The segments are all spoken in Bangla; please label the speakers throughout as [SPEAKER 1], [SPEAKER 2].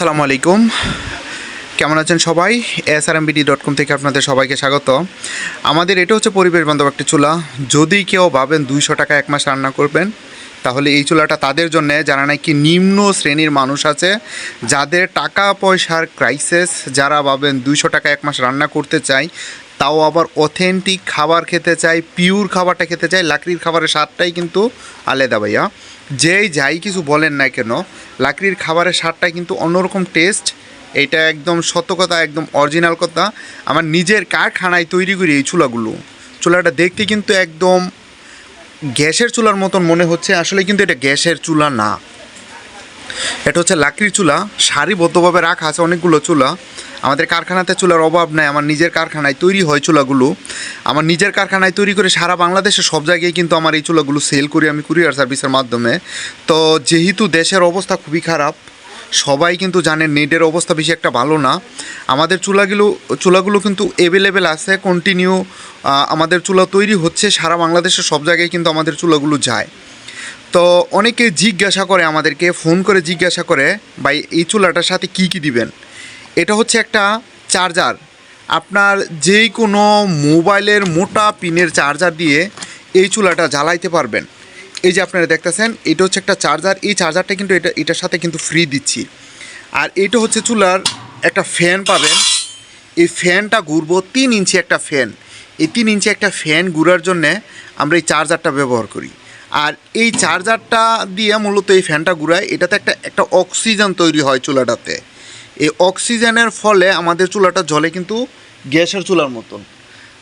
[SPEAKER 1] আসসালামু আলাইকুম। কেমন আছেন সবাই? S R MBD dot com থেকে আপনাদের সবাইকে স্বাগত। আমাদের এটা হচ্ছে পরিবেশ বান্ধব একটি চুলা। যদি কেউ ভাবেন দুইশো টাকা এক মাস রান্না করবেন, তাহলে এই চুলাটা তাদের জন্য, যারা নাকি নিম্ন শ্রেণির মানুষ আছে, যাদের টাকা পয়সার ক্রাইসিস যারা ভাবেন দুইশো টাকা এক মাস রান্না করতে চায় তাও আবার অথেন্টিক খাবার খেতে চাই পিওর খাবারটা খেতে চাই, লাকড়ির খাবারের স্বাদটাই কিন্তু আলাদা ভাইয়া। যেই যাই কিছু বলেন না কেন, লাকড়ির খাবারের স্বাদটাই কিন্তু অন্যরকম টেস্ট এটা একদম সত্য কথা, একদম অরিজিনাল কথা। আমার নিজের কারখানায় তৈরি করি এই চুলাগুলো। চুলাটা দেখতে কিন্তু একদম গ্যাসের চুলার মতন মনে হচ্ছে, আসলে কিন্তু এটা গ্যাসের চুলা না। এটা হচ্ছে লাকড়ির চুলা, সারিবদ্ধভাবে রাখা আছে অনেকগুলো চুলা। আমাদের কারখানাতে চুলার অভাব নাই, আমার নিজের কারখানায় তৈরি হয় চুলাগুলো। আমার নিজের কারখানায় তৈরি করে সারা বাংলাদেশে সব জায়গায় কিন্তু আমার এই চুলাগুলো সেল করি আমি কুরিয়ার সার্ভিসের মাধ্যমে। তো যেহেতু দেশের অবস্থা খুবই খারাপ, সবাই কিন্তু জানে নেটের অবস্থা বেশি একটা ভালো না। আমাদের চুলাগুলো চুলাগুলো কিন্তু অ্যাভেলেবেল আছে কন্টিনিউ আমাদের চুলা তৈরি হচ্ছে, সারা বাংলাদেশের সব জায়গায় কিন্তু আমাদের চুলাগুলো যায়। তো অনেকে জিজ্ঞাসা করে আমাদেরকে, ফোন করে জিজ্ঞাসা করে, ভাই, এই চুলাটার সাথে কি কি দিবেন? এটা হচ্ছে একটা চার্জার। আপনার যেই কোনো মোবাইলের মোটা পিনের চার্জার দিয়ে এই চুলাটা জ্বালাইতে পারবেন। এই যে আপনারা দেখতেছেন, এটা হচ্ছে একটা চার্জার। এই চার্জারটা কিন্তু এটা, এটার সাথে কিন্তু ফ্রি দিচ্ছি। আর এটা হচ্ছে চুলার একটা ফ্যান পাবেন। এই ফ্যানটা ঘুরবো তিন ইঞ্চি একটা ফ্যান এই তিন ইঞ্চি একটা ফ্যান ঘুরার জন্যে আমরা এই চার্জারটা ব্যবহার করি। আর এই চার্জারটা দিয়ে মূলত এই ফ্যানটা ঘুরায়। এটাতে একটা একটা অক্সিজেন তৈরি হয় চুলাটাতে। এই অক্সিজেনের ফলে আমাদের চুলাটা জলে কিন্তু গ্যাসের চুলার মতন।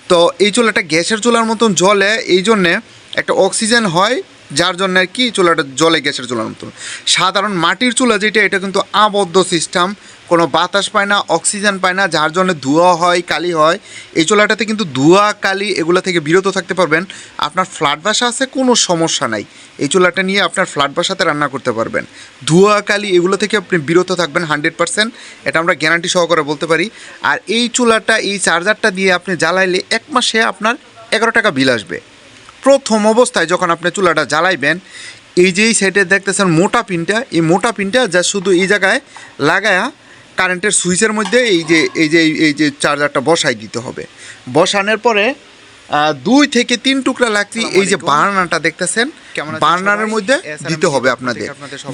[SPEAKER 1] তো এই চুলাটা গ্যাসের চুলার মতন জলে এই জন্যে একটা অক্সিজেন হয় যার জন্য আর কি চুলাটা জলে গ্যাসের চুলার মতন সাধারণ মাটির চুলা যেটা, এটা কিন্তু আবদ্ধ সিস্টেম কোনো বাতাস পায় না অক্সিজেন পায় না, যার জন্য ধোঁয়া হয়, কালি হয়। এই চুলাটাতে কিন্তু ধোঁয়া, কালি এগুলো থেকে বিরত থাকতে পারবেন। আপনার ফ্ল্যাট বাসা আছে, কোনো সমস্যা নাই। এই চুলাটা নিয়ে আপনার ফ্ল্যাট বাসাতে রান্না করতে পারবেন। ধোঁয়া, কালি এগুলো থেকে আপনি বিরত থাকবেন হান্ড্রেড পার্সেন্ট এটা আমরা গ্যারান্টি সহকারে বলতে পারি। আর এই চুলাটা, এই চার্জারটা দিয়ে আপনি জ্বালাইলে এক মাসে আপনার এগারো টাকা বিল আসবে। প্রথম অবস্থায় যখন আপনি চুলাটা জ্বালাইবেন, এই যে এই সাইডে দেখতেছেন মোটা পিনটা, এই মোটা পিনটা যা শুধু এই জায়গায় লাগায়া কারেন্টের সুইচের মধ্যে এই যে এই যে এই যে চার্জারটা বসাই দিতে হবে। বসানোর পরে দুই থেকে তিন টুকরা লাকড়ি এই যে বার্নারটা দেখতেছেন? বার্নারের মধ্যে দিতে হবে আপনাদের।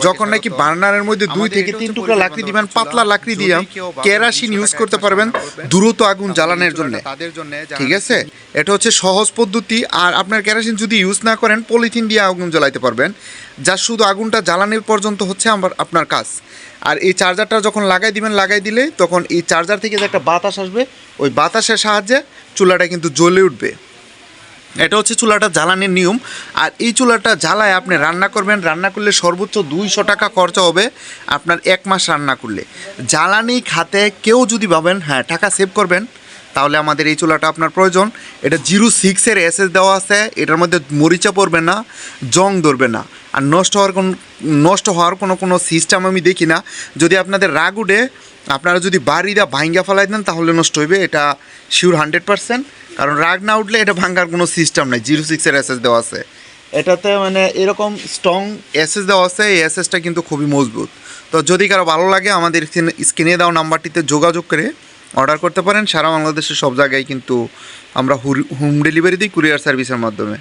[SPEAKER 1] যখন নাকি। বার্নারের মধ্যে দুই থেকে তিন টুকরা লাকড়ি দিবেন পাতলা লাকড়ি দিয়ে কেরাসিন ইউজ করতে পারবেন দ্রুত আগুন জ্বালানোর জন্য ঠিক আছে? এটা হচ্ছে সহজ পদ্ধতি। আর আপনার কেরাসিন যদি ইউজ না করেন পলিথিন দিয়ে আগুন জ্বালাইতে পারবেন। যা শুধু আগুনটা জ্বালানোর পর্যন্ত হচ্ছে আমার আপনার কাজ। আর এই চার্জারটা যখন লাগাই দিবেন, লাগাই দিলে তখন এই চার্জার থেকে যে একটা বাতাস আসবে, ওই বাতাসের সাহায্যে চুলাটা কিন্তু জ্বলে উঠবে। এটা হচ্ছে চুলাটা জ্বালানির নিয়ম। আর এই চুলাটা জ্বালায় আপনি রান্না করবেন, রান্না করলে সর্বোচ্চ দুইশো টাকা খরচা হবে আপনার এক মাস রান্না করলে। জ্বালানি খাতে কেউ যদি ভাবেন হ্যাঁ টাকা সেভ করবেন, তাহলে আমাদের এই চুলাটা আপনার প্রয়োজন। এটা জিরো সিক্সের এসএস দেওয়া আছে, এটার মধ্যে মরিচা পড়বে না, জং ধরবে না। আর নষ্ট হওয়ার কোন নষ্ট হওয়ার কোনো কোনো সিস্টেম আমি দেখি না। যদি আপনাদের রাগ উঠে, আপনারা যদি বাড়ি দা ভাঙ্গা ফেলাই দেন, তাহলে নষ্ট হইবে। এটা শিওর হান্ড্রেড পার্সেন্ট কারণ রাগ না উঠলে এটা ভাঙ্গার কোনো সিস্টেম নাই। জিরো সিক্সের এসএস দেওয়া আছে। এটাতে মানে এরকম স্ট্রং এসএস দেওয়া আছে। এই এসএসটা কিন্তু খুবই মজবুত। তো যদি কারও ভালো লাগে, আমাদের স্ক্রিনে দেওয়া নাম্বারটিতে যোগাযোগ করে অর্ডার করতে পারেন। সারা বাংলাদেশের সব জায়গায় কিন্তু আমরা হোম ডেলিভারি দিই কুরিয়ার সার্ভিসের মাধ্যমে।